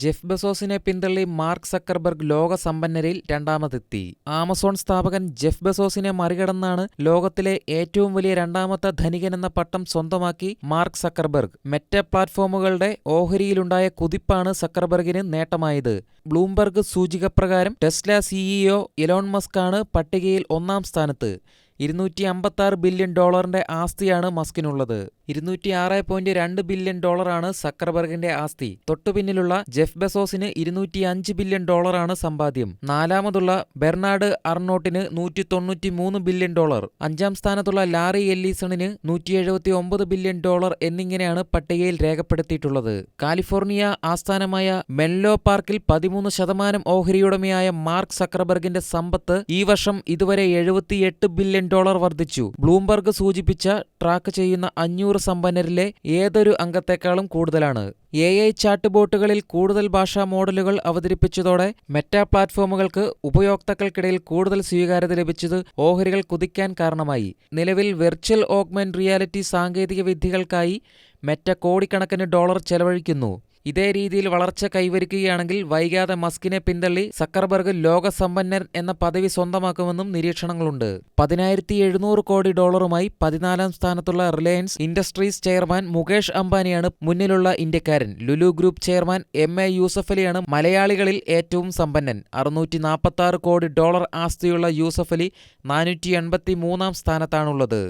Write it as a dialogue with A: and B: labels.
A: Jeff ബെസോസിനെ പിന്തള്ളി mark Zuckerberg ലോക സമ്പന്നരിൽ രണ്ടാമതെത്തി. Amazon സ്ഥാപകൻ ജെഫ് ബെസോസിനെ മറികടന്നാണ് ലോകത്തിലെ ഏറ്റവും വലിയ രണ്ടാമത്തെ ധനികനെന്ന പട്ടം സ്വന്തമാക്കി മാർക്ക് സക്കർബർഗ്. മെറ്റ പ്ലാറ്റ്ഫോമുകളുടെ ഓഹരിയിലുണ്ടായ കുതിപ്പാണ് സക്കർബർഗിന് നേട്ടമായത്. ബ്ലൂംബർഗ് സൂചികപ്രകാരം ടെസ്ല സിഇഒ എലോൺ മസ്ക് ആണ് പട്ടികയിൽ ഒന്നാം സ്ഥാനത്ത്. ഇരുന്നൂറ്റി അമ്പത്തി ബില്യൺ ഡോളറിന്റെ ആസ്തിയാണ് മസ്കിനുള്ളത്. ഇരുന്നൂറ്റി ആറ് പോയിന്റ് രണ്ട് ബില്യൺ ഡോളറാണ് സക്കർബർഗിന്റെ ആസ്തി. തൊട്ടുപിന്നിലുള്ള ജെഫ് ബെസോസിന് ഇരുന്നൂറ്റി അഞ്ച് ബില്യൺ ഡോളറാണ് സമ്പാദ്യം. നാലാമതുള്ള ബെർണാഡ് അർണോട്ടിന് നൂറ്റി തൊണ്ണൂറ്റി മൂന്ന് ബില്യൺ ഡോളർ. അഞ്ചാം സ്ഥാനത്തുള്ള ലാറി എല്ലീസണിന് നൂറ്റി എഴുപത്തി ഒമ്പത് ബില്യൺ ഡോളർ എന്നിങ്ങനെയാണ് പട്ടികയിൽ രേഖപ്പെടുത്തിയിട്ടുള്ളത്. കാലിഫോർണിയ ആസ്ഥാനമായ മെല്ലോ പാർക്കിൽ പതിമൂന്ന് ശതമാനം ഓഹരിയുടമയായ മാർക്ക് സക്കർബർഗിന്റെ സമ്പത്ത് ഈ വർഷം ഇതുവരെ എഴുപത്തിയെട്ട് ബില്യൺ ഡോളർ വർദ്ധിച്ചു. ബ്ലൂംബർഗ് സൂചിപ്പിച്ച ട്രാക്ക് ചെയ്യുന്ന അഞ്ഞൂറ് സമ്പന്നരിലെ ഏതൊരു അംഗത്തെക്കാളും കൂടുതലാണ്. എ ഐ ചാറ്റ് ബോട്ടുകളിൽ കൂടുതൽ ഭാഷാ മോഡലുകൾ അവതരിപ്പിച്ചതോടെ മെറ്റാ പ്ലാറ്റ്ഫോമുകൾക്ക് ഉപയോക്താക്കൾക്കിടയിൽ കൂടുതൽ സ്വീകാര്യത ലഭിച്ചത് ഓഹരികൾ കുതിക്കാൻ കാരണമായി. നിലവിൽ വെർച്വൽ ഓഗ്മെന്റ് റിയാലിറ്റി സാങ്കേതിക വിദ്യകൾക്കായി മെറ്റ കോടിക്കണക്കിന് ഡോളർ ചെലവഴിക്കുന്നു. ഇതേ രീതിയിൽ വളർച്ച കൈവരിക്കുകയാണെങ്കിൽ വൈകാതെ മസ്കിനെ പിന്തള്ളി സക്കർബർഗ് ലോകസമ്പന്നൻ എന്ന പദവി സ്വന്തമാക്കുമെന്നും നിരീക്ഷണങ്ങളുണ്ട്. പതിനായിരത്തി എഴുന്നൂറ് കോടി ഡോളറുമായി പതിനാലാം സ്ഥാനത്തുള്ള റിലയൻസ് ഇൻഡസ്ട്രീസ് ചെയർമാൻ മുകേഷ് അംബാനിയാണ് മുന്നിലുള്ള ഇന്ത്യക്കാരൻ. Lulu group chairman M A യൂസഫലിയാണ് മലയാളികളിൽ ഏറ്റവും സമ്പന്നൻ. അറുന്നൂറ്റി നാൽപ്പത്തി കോടി ഡോളർ ആസ്തിയുള്ള യൂസഫലി നാനൂറ്റി എൺപത്തി മൂന്നാം സ്ഥാനത്താണുള്ളത്.